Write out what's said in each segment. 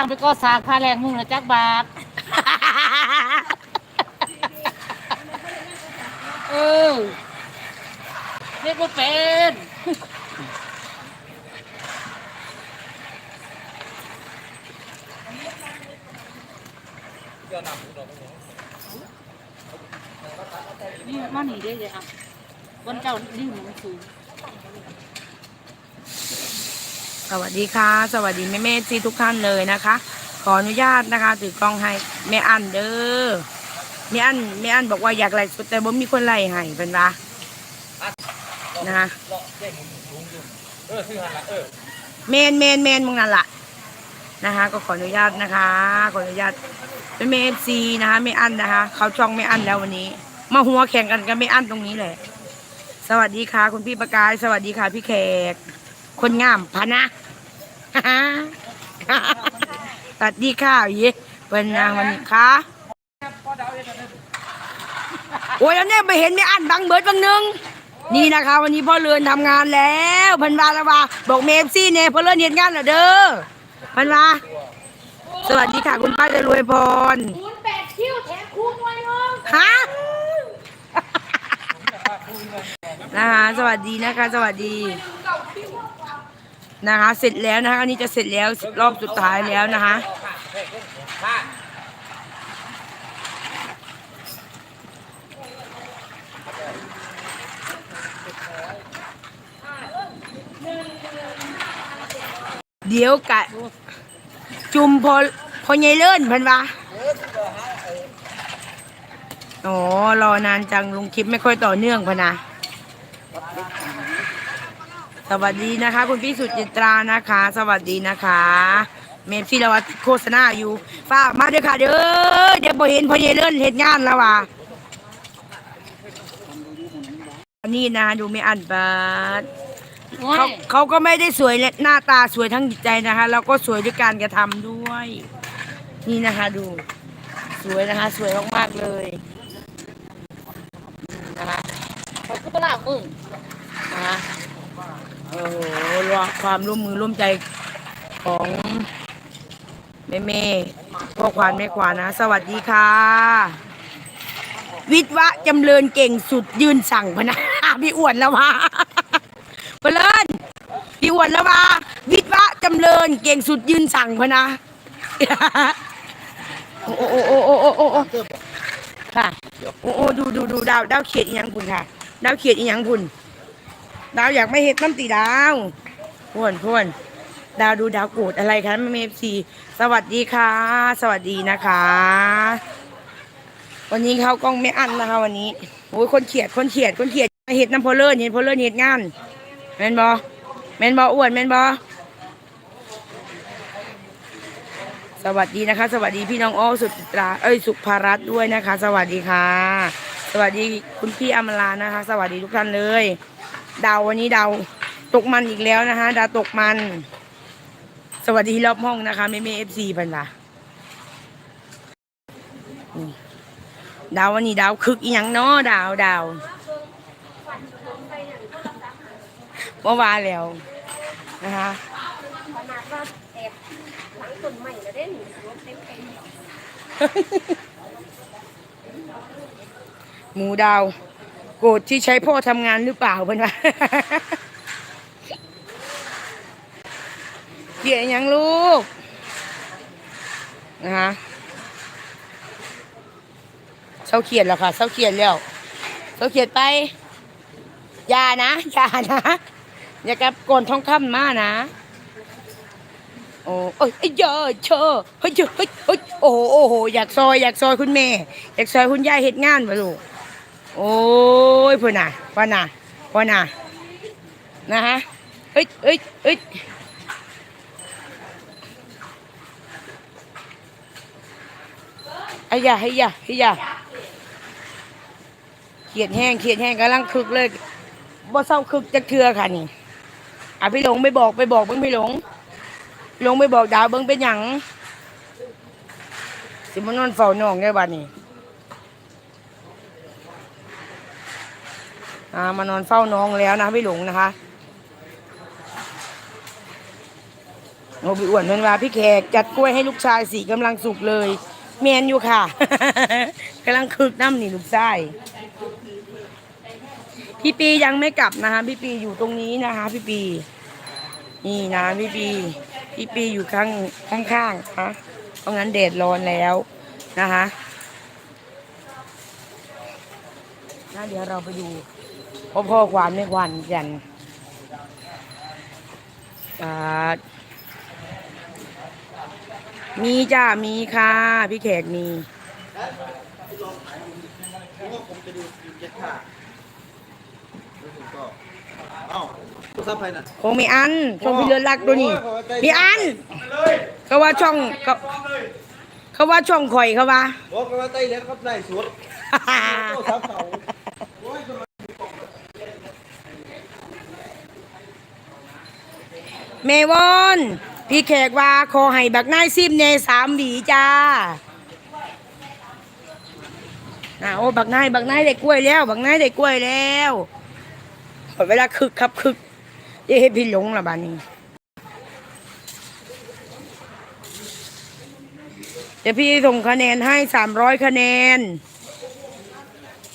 างไปก็สร้างค่าแรงมุ่งละจักบาท เออเรียกว่าเป็นนี่มาหนีได้เลยอะบนเจ้าดิ้นมันสูงสวัสดีค่ะ สวัสดีแม่เมซีทุกท่านเลยนะคะ ขออนุญาตนะคะถือกล้องให้แม่อันเด้อแม่อันแม่อันบอกว่าอยากไล่สดแต่บ่มีคนไล่ให้เป็นปะนะคะเมนเมนเมนมึงนั่นละนะคะ ก็ขออนุญาตนะคะ ขออนุญาตเป็นเมฟซีนะคะแม่อั้นนะคะ เขาช่องแม่อั้นแล้ววันนี้ มาหัวแข่งกันกับแม่อั้นตรงนี้แหละ สวัสดีค่ะ คุณพี่ประกาย สวัสดีค่ะ พี่แขก คนงามพะนะ สวัสดีค่ะเย่เป็นนางวันนี้ค่ะโอ้ยแล้วเนี่ยไปเห็นไม่อันบังเบิดบังหนึงนี่นะคะวันนี้พ่อเรือนทำงานแล้วพันวาละวาบอกเมฟซี่เนี่ยพ่อเรือนเห็นงานเหรอเด้อพันวาสวัสดีค่ะคุณป้าจะรวยพรคูณแปดคิ้วแถมคูณไว้เนาะฮะนะคะสวัสดีนะคะ สวัสดี นะคะ เสร็จแล้วนะคะอันนี้จะเสร็จแล้วรอบสุดท้ายแล้วนะคะเดี๋ยวกะจุมพอพอใหญ่เลื่อนเพันวะอ๋อรอนานจังลงคลิปไม่ค่อยต่อเนื่องพะนะ สวัสดีนะคะ คุณพี่สุจิตรานะคะ สวัสดีนะคะ เมมฟี่ละวัตโฆษณาอยู่ฝากมาเด้อค่ะเด้อเดี๋ยวพอเห็นพอเยเลื่อนเหตุงานแล้วว่ะอันนี้นะดูไม่อันบาดโอ้เขายเขาก็ไม่ได้สวยและหน้าตาสวยทั้งจิตใจนะคะแล้วก็สวยด้วยการกระทำด้วย นี่นะคะดู สวยนะคะ สวยมากๆเลยนะคะเขาก็ปลามึงนะคะ โอ้โหรวความร่วมมือร่วมใจของแม่เม่พ่อควานแม่ควานนะ สวัสดีค่ะ วิทย์วะจำเริญเก่งสุดยืนสั่งพนะพี่อ้วนแล้วมาเพลินพี่อ้วนแล้วมาวิทย์วะจำเริญเก่งสุดยืนสั่งพนะโอ้โอ้โอ้โอ้โอ้โอ้โอ้ค่ะโอ้โอ้ดูดูดูดาวดาวเขียดอีหยังคุณค่ะ ดาวเขียดอีหยังคุณ ดาวอยากไม่เห็ดน้ำตีดาวพวนพวนดาวดูดาวโกรธอะไรคะแม่เมฟซีสวัสดีค่ะ สวัสดีนะคะ วันนี้เขากล้องไม่อั้นนะคะ วันนี้โอ้ยคนเขียดคนเขียดคนเขียดเห็ดน้ำโพลเลอร์เห็ดพลเลอร์เห็ดงานแมนบอแมนบออ้วนแมนบอสวัสดีนะคะ สวัสดีพี่น้องอ้อสุดตราเอ้ยสุภารัตด้วยนะคะ สวัสดีค่ะ สวัสดีคุณพี่อมรานะคะ สวัสดีทุกท่านเลย ดาววันนี้ดาวตกมันอีกแล้วนะคะดาวตกมัน สวัสดีรอบห้องนะคะเมเมเอฟซีพันละดาววันนี้ดาวคึกอีหยังเนาะดาวดาวเมื่อวานแล้วนะคะขนาว่าแล้วนูรถเต็มเต็มหมูดาว โกรธที่ใช้พ่อทำงานหรือเปล่าเพื่อนวะเกลียยังลูกนะคะเศร้าเขียดแล้วค่ะเศร้าเขียดแล้วเศร้าเขียดไปอย่านะอย่านะอย่ากับโกนท้องค่ำมานะโอ้ยเอ้ยเยอะเชอเฮ้ยเฮ้ยเฮ้ยโอ้โหอยากซอยอยากซอยคุณแม่ อยากซอยคุณยายเฮ็ดงานมาลูก โอ้ยพ่อน่ะพ่อน่ะพ่อน่ะนะฮะเอ้ยเอ้ยเอ้ยไอ้ยาไอ้ยาไอ้ยาเขียดแห้งเขียดแห้งกำลังคึกเลยบ่เศร้าคึกจะเทือค่ะนี่อะพี่หลงไปบอกไปบอกเบิ่งพี่หลงลงไปบอกดาวเบิ้งเป็นหยังสิมันนอนเฝ้าน้องได้บัดนี้ มานอนเฝ้าน้องแล้วนะพี่หลงนะคะโนบิอ้วนมันว่าพี่แขกจัดกล้วยให้ลูกชายสีกำลังสุกเลยเมียนอยู่ค่ะกำลังคึกน้ำนี่ลูกชายพี่ปียังไม่กลับนะคะพี่ปีอยู่ตรงนี้นะคะ พี่ปี นี่นะพี่ปีพี่ปีอยู่ข้างข้างๆนะเพราะงั้นแดดร้อนแล้วนะคะนะเดี๋ยวเราไปดู พ่อพ่อควานไม่ควานกันอ่ามีจ้า มีค่ะ พี่แขกมีเอ้าตัวซับไฟน่ะคงมีอัน ช่องพี่เลือนรักตัวนี้มีอัน เขาว่าช่องเขาเขาว่าช่องข่อยเขาว่าบอกกันว่าไต้เลี้ยงครับได้สวดตัวซับเขา เมวอน พี่แขกว่าขอให้บักนายซิมเนสามหวีจ้าอะโอ้บักนายบักนายได้กล้วยแล้ว บักนายได้กล้วยแล้วเวลาคึกครับคึกเย้พี่หลงละบานี้เดี๋ยวพี่ส่งคะแนนให้สามร้อยคะแนน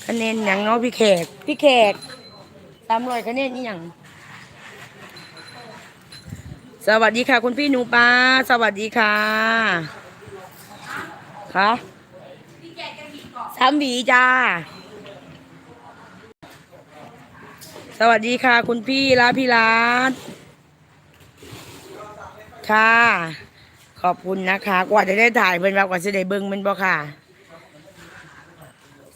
คะแนนอย่างเนาะพี่แขก พี่แขกสามร้อยคะแนนนี่อย่าง สวัสดีค่ะ คุณพี่หนูปลาสวัสดีค่ะค่ะสามหวีจ้า สวัสดีค่ะ คุณพี่ลาพี่รัตค่ะ ขอบคุณนะคะ กว่าจะได้ถ่ายเป็นแบบกว่าจะได้เบิ้งเป็นบ่ค่ะ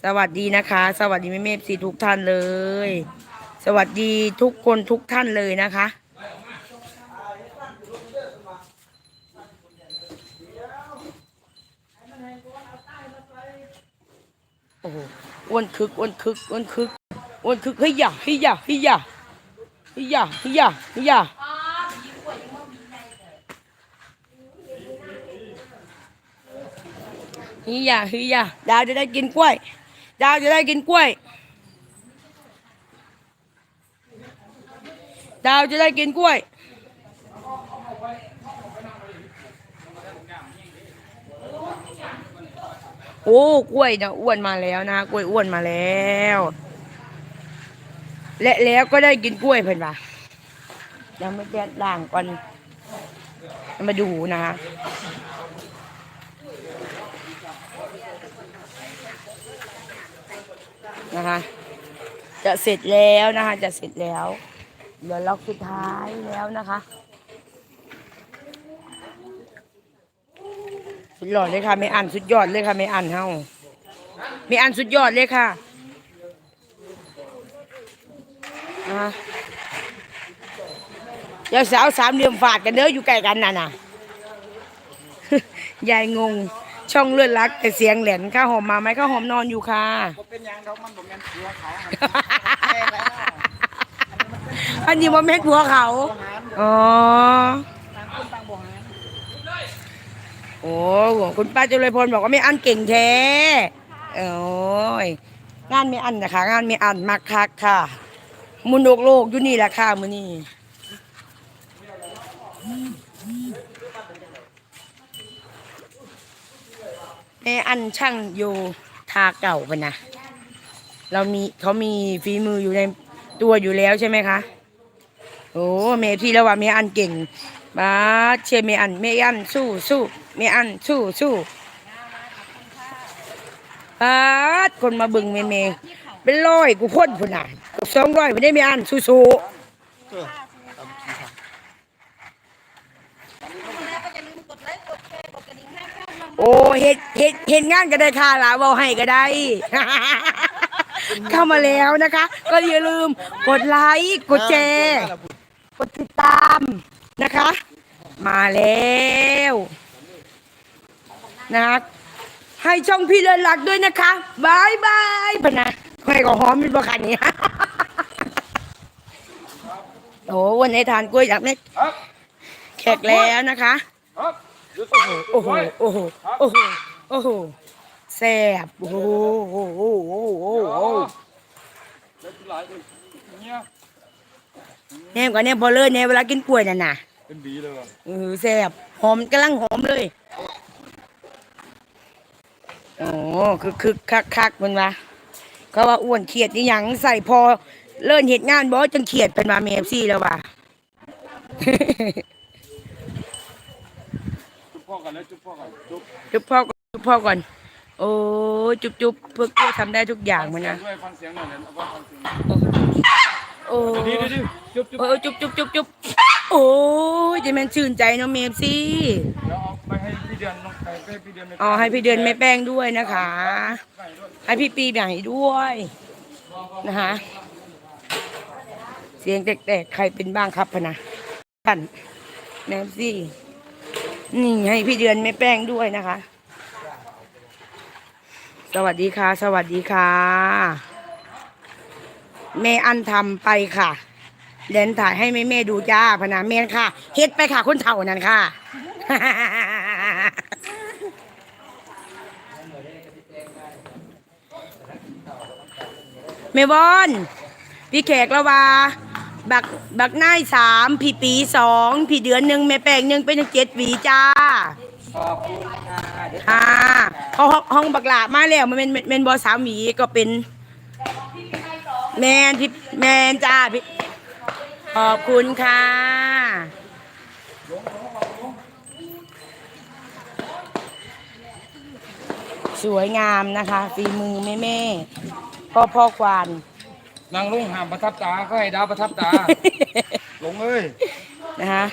สวัสดีนะคะ สวัสดีแม่เมฟซีทุกท่านเลย สวัสดีทุกคนทุกท่านเลยนะคะ โอ้โหอ้วนคึกอ้วนคึกอ้วนคึกอ้วนคึกเฮ้ยอย่าเฮ้ยอย่าเฮ้ยอย่าเฮ้ยอย่าเฮ้ยอย่าเฮ้ยอย่าเฮ้ยอย่าเฮ้ยอย่าดาวจะได้กินกล้วย ดาวจะได้กินกล้วย ดาวจะได้กินกล้วย โอ้กล้วยนะอ้วนมาแล้วนะกล้วยอ้วนมาแล้ว และแล้วก็ได้กินกล้วยเพิ่นว่ายังไม่แก้ด่างก่อนมาดูนะคะนะคะจะเสร็จแล้วนะคะ จะเสร็จแล้ว เหลือล็อกสุดท้ายแล้วนะคะ สุดยอดเลยค่ะไม่อ่านสุดยอดเลยค่ะไม่อ่านเฮาไม่อ่านสุดยอดเลยค่ะนะคะเดี๋ยวสาวสามเหลี่ยมฝาดกันเด้ออยู่ใกล้กันน่ะน่ะยายงงช่องเลื่อนรัก แต่เสียงแหลนข้าหอมมาไหมข้าหอมนอนอยู่ค่ะเป็นยังดอกมันบ่แม่นผัวเขาอันนี้ว่าแม่กลัวเขาอ๋อ โอ้คุณป้าจุลพลบอกว่าไม่อันเก่งแท้โอ้ยงานไม่อันนะคะงานไม่อันมักคักค่ะ มุนโลกโลกอยู่นี่แหละค่ะมือนี่แม่อันช่างอยู่ทาเก่าไปนะเรามีเขามีฝีมืออยู่ในตัวอยู่แล้วใช่ไหมคะ โอ้เมพี่แล้วว่าเมอันเก่งมาเชียเมอันเมอันสู้สู้ เมอันสู้สู้ปาดคนมาบึงเมเมเป็นร้อยกูพ่นพุ่นน่ะเกือบสองร้อยไม่ได้เมอันสู้สู้โอ้เห็ดเห็ดเห็ดงานก็ได้ค่ะลาเบาให้ก็ได้ เข้ามาแล้วนะคะ ก็อย่าลืมกดไลค์กดแชร์กดติดตามนะคะ มาแล้ว นะคะให้ช่องพี่เลินหลักด้วยนะคะบายบายพะนะให้ก็หอมเป็นประคันนี้โอ้วันนี้ทานกล้วยจากเม็ดแขกแล้วนะคะครับโอ้โห โอ้โห โอ้โห โอ้โหแซ่บโอ้โหโอ้โหโอ้โหโอ้โหแล้วหลายเลยเนี่ยแนมกับแนมพอเลยแนมเวลากินกล้วยน่ะนะเป็นบีเลยว่ะเออแซ่บหอมกำลังหอมเลย โอ้คือคือคักคักๆมันวะเขาว่าอ้วนเขียดนี่หยังใส่พอเลิ่นเหตุงานบ่จังเขียดเป็นมาเมฟซี่แล้วว่ะจุ๊บพ่อกันแล้วจุ๊บพ่อกันจุ๊บจุ๊บพ่อก่อนจุ๊บพ่อก่อน โอ้ยจุ๊บจุ๊บเพื่อกูทำได้ทุกอย่างมันนะด้วยฟังเสียงหน่อยเนี่ยเอาฟังเสียงโอ้ดีดีดีจุ๊บจุ๊บเออจุ๊บจุ๊บจุ๊บจุ๊บโอ้ยจะแม่นชื่นใจเนาะเมฟซี่แล้ว เอาไปให้พี่เดือนน้องไปให้พี่เดือนอ๋อให้พี่เดือนแม่แป้งด้วยนะคะ ให้พี่ปีใหญ่ด้วยนะคะ เสียงแตกๆใครเป็นบ้างครับพะนะท่านแมมซี่ นี่ให้พี่เดือนแม่แป้งด้วยนะคะ สวัสดีค่ะ สวัสดีค่ะแม่อันทำไปค่ะเดนถ่ายให้แม่แม่ๆดูจ้าพะนะแม่นค่ะเฮ็ดไปค่ะคนเฒ่านั่นค่ะ เมบอนพี่แขกละว่าบักบักนายสามพี่ปีสองพี่เดือนหนึ่งแม่แป้งหนึ่งเป็นเจ็ดหวีจ้าค่ะเขาห้องห้องบักหลามาแล้วมันเป็นเป็นบอสามหวีก็เป็น แมนพี่แมนจ้าพี่ขอบคุณค่ะสวยงามนะคะฝีมือแม่แม่ ๆพ่อพ่อควาน นางลุงห้ามประทับตาก็ให้ดาวประทับตา ลงเอ้ยนะคะ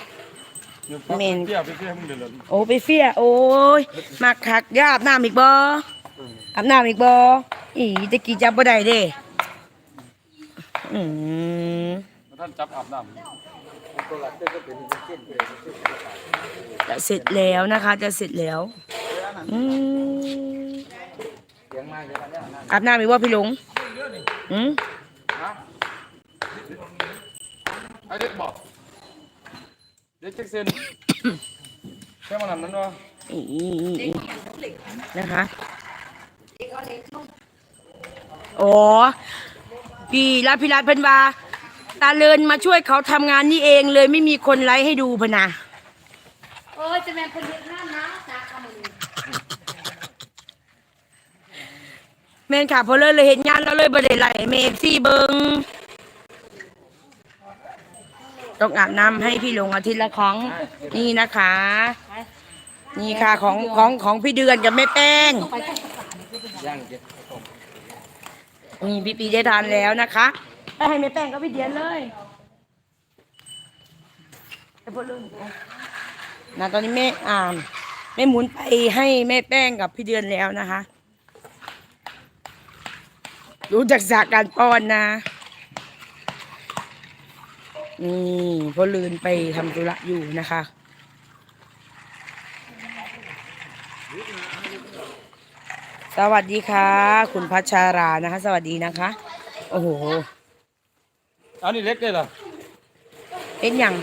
เดี๋ยวปั๊บเมนเปี้ยไปเปี้ยมึงเดือดโอ้ไปเฟียโอ้ยมักคักอย่าอาบน้ำอีกบ่อาบน้ำอีกบ่อีตะกี้จับบ่ได้เด้อืมท่านจับอาบน้จะเสร็จแล้วนะคะ จะเสร็จแล้วอืม อาบน้ำอีกว่าพี่หลงอืมำนะไอเด็กบอกเด็กเจ็กเซนแค่มันนั้นวะอีนะคะอ๋อพี่รัฐพิรัตเพิ่นว่าตาเลินมาช่วยเขาทำงานนี่เองเลยไม่มีคนไลฟ์ให้ดูพะนะโอ้ยจะแม่นคนเฮ็ดงานนะจากเอามานี่ แม่นค่ะพอเลยเลยเห็นงานแล้วเลยบ่ได้ไล่เมฟซี่เบิงต้องอาบน้ำให้พี่หลงอาทิตย์ละครั้งนี่นะคะ นี่ค่ะของของของพี่เดือนกับแม่แป้งนี่พี่ปีได้ทานแล้วนะคะไปให้แม่แป้งกับพี่เดือนเลยไปพูดเรื่องนะตอนนี้แม่อ่าแม่หมุนไปให้แม่แป้งกับพี่เดือนแล้วนะคะ รู้จักจากการป้อนนะ นี่พอลืนไปทำธุระอยู่นะคะ สวัสดีค่ะ คุณพัชรานะคะ สวัสดีนะคะ โอ้โห อันนี้เล็กเลยเหรอเป็นอย่าง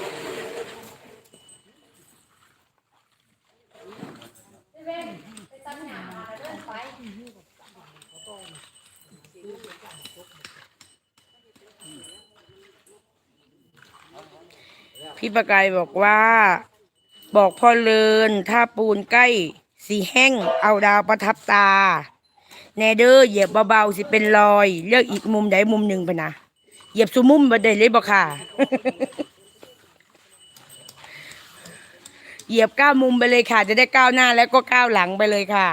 พี่ประกายบอกว่า บอกพ่อเลินถ้าปูนใกล้ สีแห้งเอาดาวประทับตา แนเดอร์เหยียบเบาๆสิเป็นรอย เลือกอีกมุมใดมุมหนึ่งไปนะเหยียบสุมุมบ่ได้เลยบ่ค่ะเหยียบก้าวมุมไปเลยค่ะ จะได้ก้าวหน้าแล้วก็ก้าวหลังไปเลยค่ะ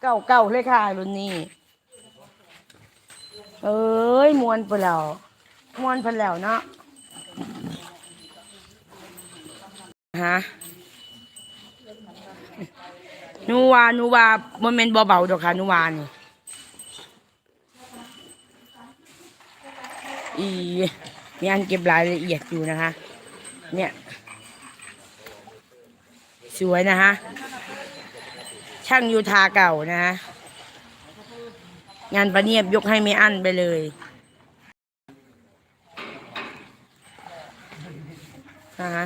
เก้าเก้าเลยค่ะรุ่นนี้ เอ้ยมวนไปแล้วมวนไปแล้วเนาะฮะนูวานูวาโมันเป็นเบาๆดอกค่ะนูวานี่อีมีอันเก็บรายละเอียดอยู่นะคะ เนี่ย สวยนะคะ ช่างยูทาเก่านะฮะ งานประเนียบยกให้ไม่อั้นไปเลยนะคะ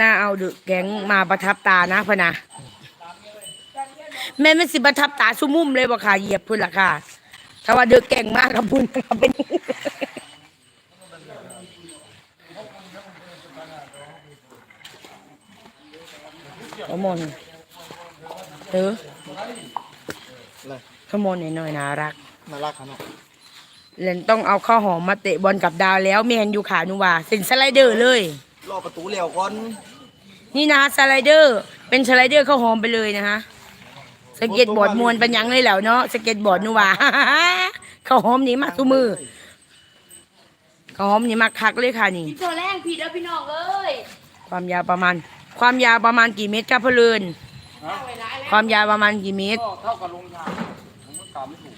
น่าเอาดึกแก๊งมาประทับตานะพนะแม่ไม่สิประทับตาสุมุมเลยบ่ค่ะเหยียบพุ่นละค่ะถ้าว่าเด็กเก่งมากกับพุ่นครับเป็นขมอน เออขโมอนหน่อยน่ารัก น่ารักขนาดเลนต้องเอาข้าวหอมมาเตะบอลกับดาวแล้วแมนอยู่ขานุวาเป็นสไลเดอร์เลย รอประตูแล้วก่อนนี่นะสไลเดอร์ เป็นสไลเดอร์ข้าวหอมไปเลยนะฮะสเก็ตบอร์ดมวนเป็นหยังเลยแล้วเนาะสเก็ตบอร์ดนุวาข้าวหอมนี่มากทุมือข้าวหอมนี่มากคักเลยค่ะนี่โซแรงผิดแล้วพี่น้องเอ้ยความยาวประมาณ ความยาวประมาณกี่เมตรครับพะเลิน ความยาวประมาณกี่เมตร ก็เท่ากับลงทางผมก็กล่าวไม่ถูก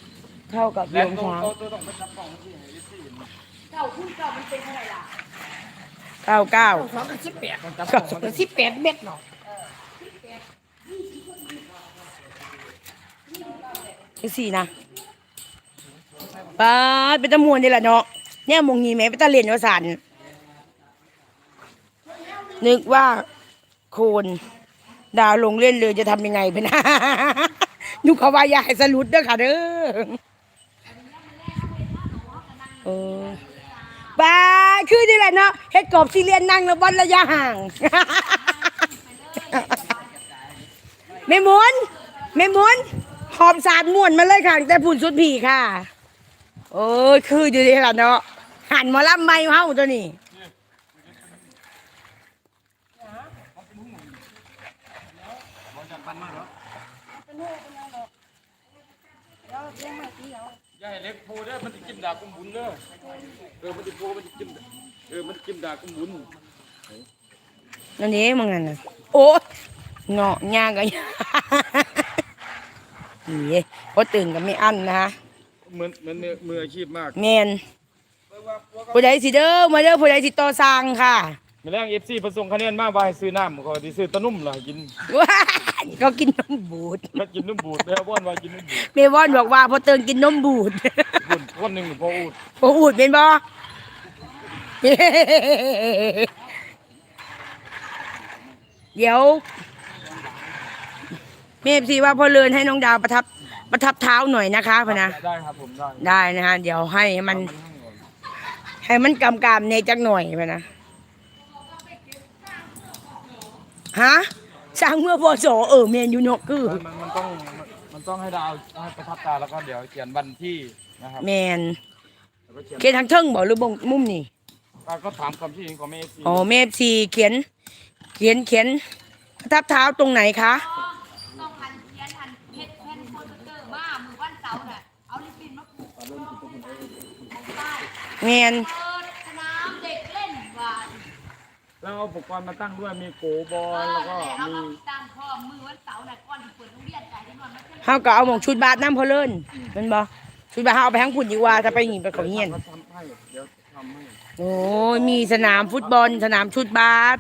เท่ากับแล้ลวงตรงช้างโต๊ะตัวต้องไปจับกล้องที่ไหนที่เห็นเก้าคุณเก้ามันเป็นเท่าไหร่ล่ะเก้าเก้าสองกับสิบแปดต้องจับกล้องมันสิบแปดเม็ดเนาะคือสี่นะป้าดเป็นตะมวนนี่แหละเนาะเนี่ยมงงี้แหม่เป็นตะเรียนวสันนึกว่าโคน ดาวลงเล่นเลยจะทำยังไงเพื่อนนุกเขาว่าอย่าให้สลุดเด้อค่ะเด้อเออป้าดคือนี่แหละเนาะเฮ็ดกบซีเรียนนั่งแล้ววันระยะห่างแม่หมุนแม่หมุนหอบสาดม่วนมาเลยค่ะ แต่ผุนสุดผีค่ะ โอ้ยคืออยู่ดีล่ะเนาะหันมาล่ำไม่เฮาตัวนี้ อย่าให้เล็กโพเด้อมันจะกินดาบกุมบุญเด้อเออมันจะโพมันจะกินเออมันจะกินดาบกุมบุญนั่นเองมึงนั่นน่ะโอ้ยเงาะย่างกัน นี่พอตื่นก็ไม่อั้นนะฮะเหมือนเหมือนมือมืออาชีพมาก แมนผู้ใดสิเด้อมาเด้อผู้ใดสิต่อสร้างค่ะ มาแรงเอฟซีผสมคะแนนมากว่าให้ซื้อน้ำเขาที่ซื้อตะนุ่มล่ะกินว้ายเขากินนมบูดแล้วกินนุ่มบูดแล้วว่านว่ากินนุ่มบูดเมวอนบอกว่าพอเติงกินนมบูดบุญคนหนึ่งพออูดโอ้อูดเป็นบ่เดี๋ยวเมฟซีว่าพ่อเลินให้น้องดาวประทับประทับเท้าหน่อยนะคะพะนะได้ครับผมได้ได้นะฮะเดี๋ยวให้มัน ให้มันกำกามในจักหน่อยพะนะ ฮะสร้างเมื่อพอโสเออเมนยูนกคือมันมันต้องมันต้องให้ดาวให้ประทับตาแล้วก็เดี๋ยวเขียนวันที่นะครับแมนแล้วก็เขียนเขียนทางเทิงบอกหรือบงมุมนี่ก็ถามความคิดเห็นของแม่เอฟซีอ๋อเมฟซีเขียน เขียนเขียนประทับเท้าตรงไหนคะ ต้องพันเทียนพันเพชรแผ่นโปสเตอร์มามือวันเสาร์น่ะเอาลิปปินมาผูกใต้แมน เปิดสนามเด็กเล่นว่า แล้วเอาอุปกรณ์มาตั้งด้วยมีโกบอลแล้วก็เอามีมาตามพ่อมือวันเสาร์น่ะก่อนที่เปิดโรงเรียนจ่ายที่นอนมาเที่ยงเฮาก็เอาหมองชุดบาสน้ำพอเลิ่นแมันบ่ชุดบาสเฮาเอาไปทั้งพุ่นดีกว่าถ้าไปหนีไปเขาเฮียนก็ทำให้เดี๋ยวทำให้โอ้ยมีสนามฟุตบอล สนามชุดบาส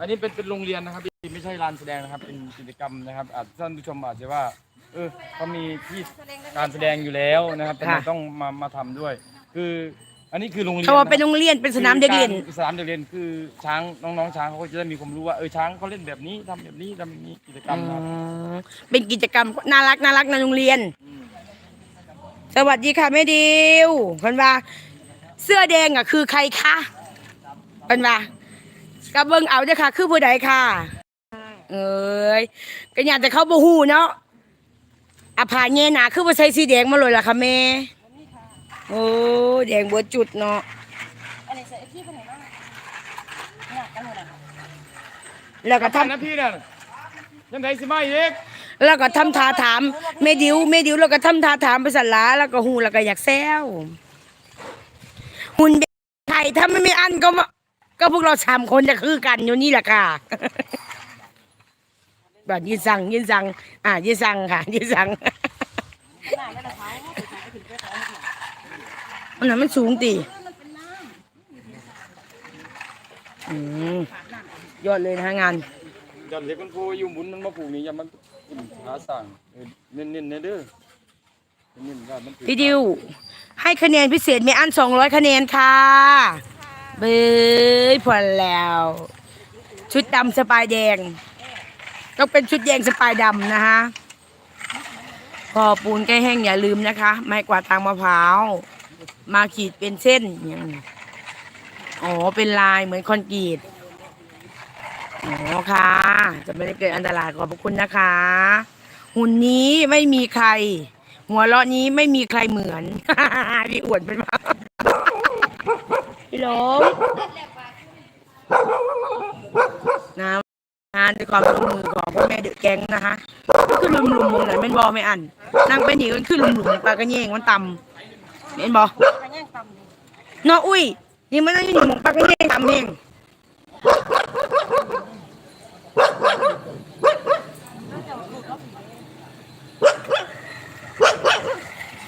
อันนี้เป็นเป็นโรงเรียนนะครับที่ไม่ใช่ลานแสดงนะครับ เป็นกิจกรรมนะครับอาจท่านผู้ชมอาจจะว่า เออเขามีที่การแสดงอยู่แล้วนะครับแต่ไม่ต้องมามาทำด้วย คือ อันนี้คือโรงเรียนเขาว่าะเป็นโรงเรียนเป็นสนามเด็กเล่น คือสนามเด็กเล่นคือช้างน้องๆช้างเขาก็จะได้มีความรู้ว่าเออช้างเขาเล่นแบบนี้ทำแบบนี้ทำแบบนี้กิจกรรมนะครับเป็นกิจกรรมน่ารักน่ารักในโรงเรียนสวัสดีค่ะแม่ดิวเพิ่นว่า เสื้อแดงอะคือใครคะเพิ่นว่ากับเบิ่งเอาเด้อค่ะ คือผู้ใดค่ะ เอ้ยก็อยากจะเข้าบ่ฮู้เนาะอาผาเงหนาคือบ่ใส่สีแดงมาเลยล่ะค่ะแม่ โอ้แดงบ่จุดเนาะอันนี้ใส่ที่ไปไหนบ้างเนี่ยกันหมดอะแล้วก็ทำท่านนะพี่เนี่ยยังไงสิมาอีกแล้วก็ทำท่าถามแม่ดิวแม่ดิวแล้วก็ทำท่าถามไปสันหลาแล้วก็ฮู้แล้วก็อยากแซวหุ่นแบบไทยถ้าไม่มีอันก็มาก็พวกเราสามคนจะคือกันอยู่นี่แหละค่ะแบบยืนสั่งยืนสั่งอ่ายืนสั่งค่ะยืนสั่ง มันนั้นมันสูงตีอืมยอดเลยนะฮะงานยันเล็กมันโพอยู่หมุนมันมาผูกนี่อย่ามันหาสั่งเออเน้นๆเนเด้อเน้นๆว่ามันพี่ดิว ให้คะแนนพิเศษมีอันสองร้อยคะแนนค่ะ เบ้ยพอแล้ว ชุดดำสปายแดง ต้องเป็นชุดแดงสปายดำนะฮะพอปูนใกล้แห้งอย่าลืมนะคะ ไม้กวาดทางมะพร้าว มาขีดเป็นเส้นอย่างนี้อ๋อ เป็นลายเหมือนคอนกรีต อ๋อค่ะ จะไม่ได้เกิดอันตรายขอบพระคุณนะคะ หุ่นนี้ไม่มีใคร หัวเราะนี้ไม่มีใครเหมือน พี่อ้วนเป็นมาพี่หลงนะงานด้วยความร่วมมือของพ่อแม่เด็กแก๊งนะคะ ขึ้นลุมลุมๆมองไหนเป็นบอไม่อันนั่งไปหนีมันขึ้นลุมลุมๆปลากระเยงมันต่ำ เห็นบอเนาะอุ้ยนี่มันนั่งอยู่หมองปลากระเยงต่ำเอง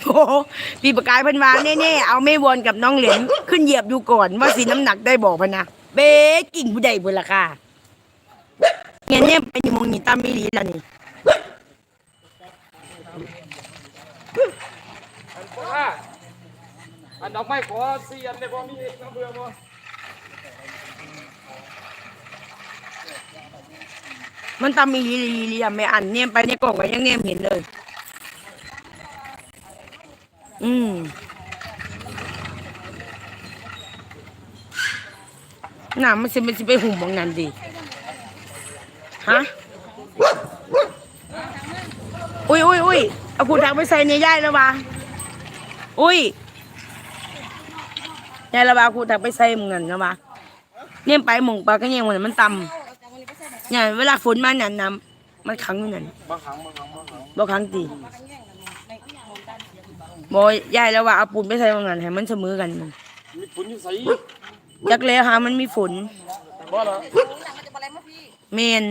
โอ้โหพี่ประกายเพันวาแน่ๆเอาไม่วนกับน้องเหรียญขึ้นเหยียบดูก่อนว่าสีน้ำหนักได้บอกพะนะเบ๊กิ่งผู้ใดบุญละค่ะเงี้ยเนี่ยไปอยู่หมองนี่ตามไม่ดีแล้วนี่ว่า อันดอกไม้ขอเสียนได้บ่มีน้ำเบื่อบ่มันตามมีลีลีลีอะไม่อันเนี่ยไปในกล่องก็ยังเนี่ยเห็นเลย อืมน่ะมันสิมันสิไปหุ่มมองนั่นดิฮะ อุ้ยอุ้ยอุ้ยเอากูถักไปใส่ในย่ายแล้ววะอุ้ย ยายระบากูถักไปใส่มึงนั่นนะวะเนี่ยไปหมองปลาก็ยังมันมันต่ำเนี่ยเวลาฝนมาเนี่ยน้ำมันขังอยู่นั่นบางครั้งบางครั้งบางครั้งบ่ขังตีบ่ยายแล้วว่าเอาปูนไปใส่มึงนั่นให้มันเสมอกันมีฝนอยู่ใสจักแล้วหามันมีฝนบ่เหรอเมน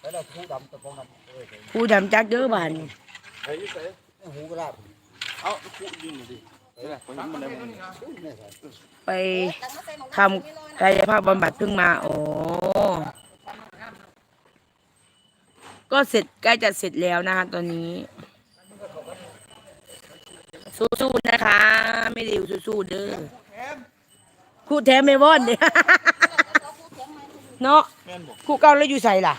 แล้วเราทูดำตะกองดำเอ้ยผู้ดำจักเด้อบานเฮ้ยอยู่ใสหูกระดาษเอาคูยิงหน่อยดิเฮ้ยคนนี้มัน ไปทำกายภาพบำบัดเพิ่งมาอ๋อก็เสร็จใกล้จะเสร็จแล้วนะคะตอนนี้ สู้ๆนะคะ ไม่ด้อยู่สู้ๆเด้อครูแถมไม่วอนเด้อเนาะแม่เก่าแล้วอยู่ใส่ล่ะ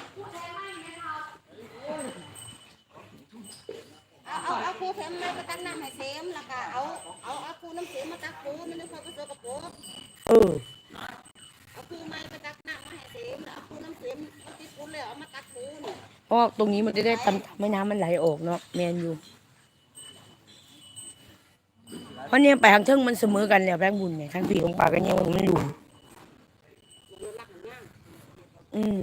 เอาเอาเอาปูเข็มมาตักน้ำให้เสมแล้วก็เอาเอาเอาปูน้ำเสียมมาตักปูมันนึกว่าปูเสือกระโปงเออเอาปูไม้ไปตักน้ำมาให้เสมแล้วเอาปูน้ำเสียมมาติดปูเลยเอามาตักปูนี่เพราะตรงนี้มันจะได้ทำไม่น้ำมันไหลออกเนาะแมนอยู่เพราะเนี่ยไปทางเทิงมันเสมอกันแล้วแบงบุญเนี่ยทางผีของป่ากันเนี่ยมันหลุมอืม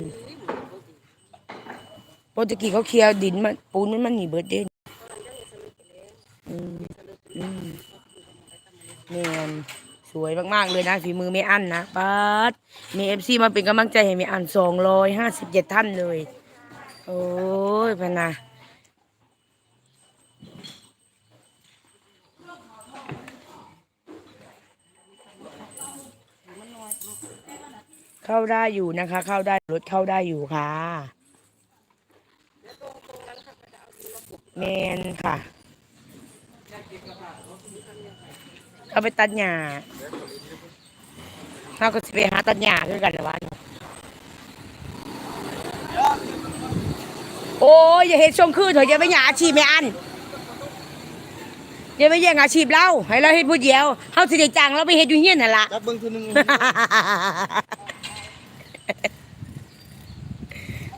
โปกติเขาเคลียร์ดินมันปูนมันมันหนีเบิดเด่น อืมแมนสวยมากๆเลยนะฝีมือไม่อั้นนะปัดมีเอฟซีมาเป็นกำลังใจให้ไม่อั้นสองร้อยห้าสิบเจ็ดท่านเลย โอ้ยพะนะเข้าได้อยู่นะคะ เข้าได้รถเข้าได้อยู่ค่ะ เมนค่ะ เอาไปตัดหญ้าเราก็จะไปหาตัดหญ้าด้วยกันละวันโอ้ยอย่าเห็นชงคือเถอะอย่าไปหยาอาชีพไม่อันอย่าไปแย่งอาชีพเราให้เราเฮ็ดผู้เดียวเฮาสิได้จ้างเราไปเฮ็ดอยู่เฮียนนั่นล่ะ จับเบิ่งทีนึง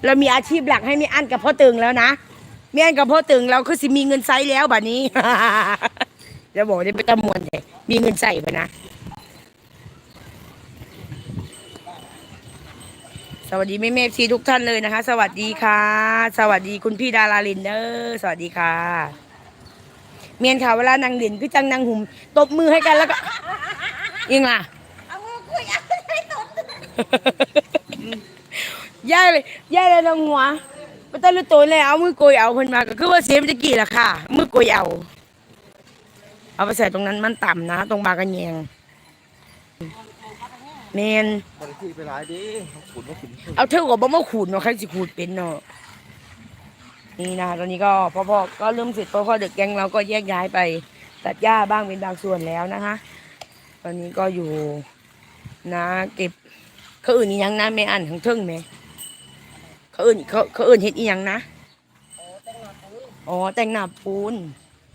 เรามีอาชีพหลักให้มีอันกับพ่อตึงแล้วนะมีอันกับพ่อตึงเราคือสิมีเงินใช้แล้วบัดนี้ จะบอกได้ไปตะมวนเลยมีเงินใส่ปะนะ สวัสดีแม่เมฟซีทุกท่านเลยนะคะ สวัสดีค่ะ สวัสดีคุณพี่ดาราลินเดอร์สวัสดีค่ะ เมียนค่ะเวลานางลินคือจังนางหุ่มตบมือให้กันแล้วก็ยิงล่ะเอามือคุยเอาไ้ตบย่ายเลยย่ายเลยน้องหัวไปตะลุตัวเลยเอามือโกยเอาเพิ่นมาก็คือว่าเสียมตะกี้ล่ะค่ะ มือโกยเอา เอาไปใส่ตรงนั้นมันต่ำนะ ตรงบากระแยงเมนบ่ได้คุยไปหลายดิขุดบ่ขุดเอาเท่ากับบ่มาขูดเนาะใครสิขูดเป็นเนาะนี่นะตอนนี้ก็พ่อพ่อก็เริ่มเสร็จพ่อพ่อเด็กแกงเราก็แยกย้ายไป ตัดหญ้าบ้างเป็นบางส่วนแล้วนะคะตอนนี้ก็อยู่นะเก็บเขาอื่นอีหยังนะแม่อันของเทิงไหมเขาอื่นเขาเขาอื่นเฮ็ดอีหยังนะอ๋อแต่งหน้าปูน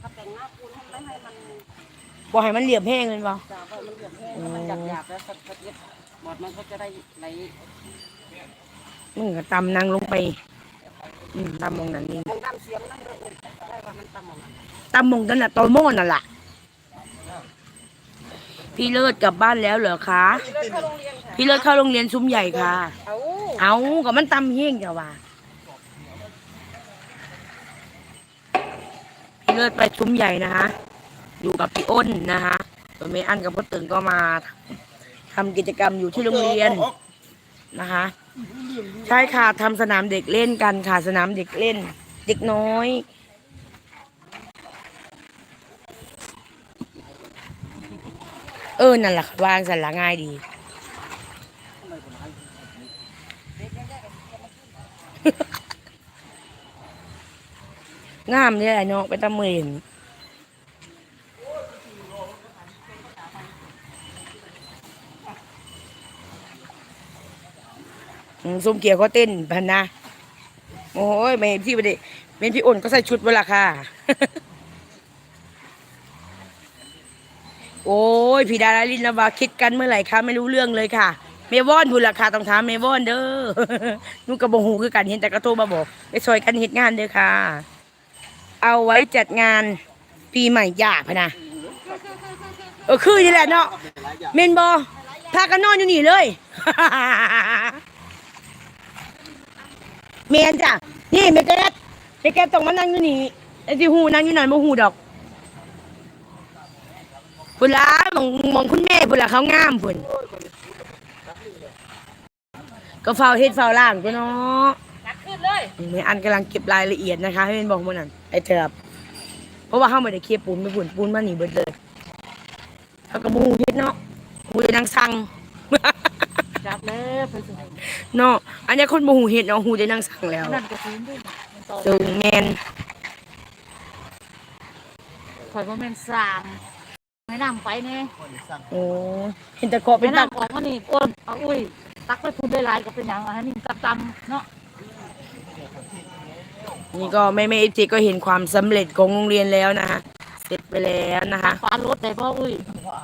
ถ้าแต่งหน้าปูนให้ไม่ให้มัน บ่ให้มันเหลี่ยมแห้งเลยบ่จะว่ามันเหลืองแห้งแล้วมันหยาบๆแล้วสักพักเดียวบอดมันก็จะได้ไหลมึงก็ตำนางลงไปอืมตำมองนั่นนี่มองตามเสียงนั่นเลยได้ว่ามันตำออกมาตำมองนั่นน่ะตอโม่นั่นล่ะ พี่เลิศกลับบ้านแล้วเหรอคะ เลิกเข้าโรงเรียนค่ะพี่เลิศเข้าโรงเรียนซุ้มใหญ่ค่ะ เอาเอาก็มันตำเฮงจ้ะว่าพี่เลิศไปซุ้มใหญ่นะคะ อยู่กับพี่อ้นนะคะตัวเมอันกับพ่อตึงก็มาทำกิจกรรมอยู่ที่โรงเรียนนะคะ ใช่ค่ะทำสนามเด็กเล่นกันค่ะสนามเด็กเล่น เด็กน้อยเออ นั่นแหละค่ะวางสันหละง่ายดี งามเนี่ยแหละเนาะไปตะเมน สมเกียวก็เต้นพันนะ โอ้ยไม่พี่ประเดเป็นพี่อ้นก็ใส่ชุดเวลาค่ะ โอ้ยพี่ดาราลินละวาคิดกันเมื่อไหร่คะไม่รู้เรื่องเลยค่ะ เมวอนพูดราคาต้องถามเมวอนเด้อนุ่กระบงหูคือกันเห็นแต่กระโทรมาบอกไปซอยกันเฮ็ดงานเด้อค่ะ เอาไว้จัดงานปีใหม่ยากพนะ เออคือนี่แหละเนาะเมนบอพากันนอนอยู่นี่เลย เมนจ้ะนี่เมแกสเมแกสต้องมานั่งอยู่นี่ไอ้ที่หูนั่งอยู่นั่นบ่หูดอกพุ่นละมองมองคุณแม่พุ่นละเขางามพุ่นก็เฝ้าเฮ็ดเฝ้าล่างตัวเนาะนักขึ้นเลยแม่อันกำลังเก็บรายละเอียดนะคะให้เมนบอกมันนั่นไอ้เถิบเพราะว่าเฮาไม่ได้เคลียร์ปูนไปปูนปูนมานี่เบิดเลยเขาก็บ่ฮู้เฮ็ดเนาะฮู้แต่นางสั่งจับแล้วไปสิเนาะ อันนี้คนบ่ฮู้เฮ็ดเนาะฮู้แต่นางสั่งแล้วนั่นก็ซื้อด้วยมันต่อจึงแม่นข่อยว่าแม่นสามไม่นำไปเนี่ยโอ้เห็นแต่เกาะเป็ไม่นตักนำของมันนี่อ้นเอาอุ้ย ตักไปพูดได้หลายก็เป็นอย่างอันนี้ตำๆเนาะนี่ก็แม่แม่ FT ก็เห็นความสำเร็จของโรงเรียนแล้วนะคะเสร็จไปแล้วนะคะ ฟ้ารถได้พ่ออุ้ย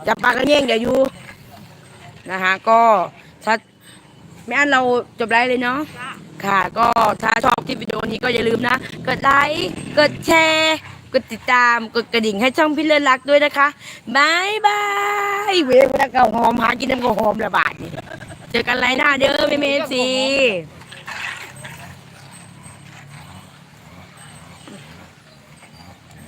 จับปลากระเย่งเดี๋ยวอยู่นะคะก็ถ้า แม่อันเราจบไลฟ์เลยเนาะค่ะ ก็ถ้าชอบคลิปวิดีโอนี้ก็อย่าลืมนะ กดไลค์กดแชร์กดติดตามกดกระดิ่งให้ช่องพี่เลิศรักด้วยนะคะบายบายเวลาเก่าหอมหากินน้ำก็หอมระบาดนี่เจอกันไลฟ์หน้าเด้อแม่เมซี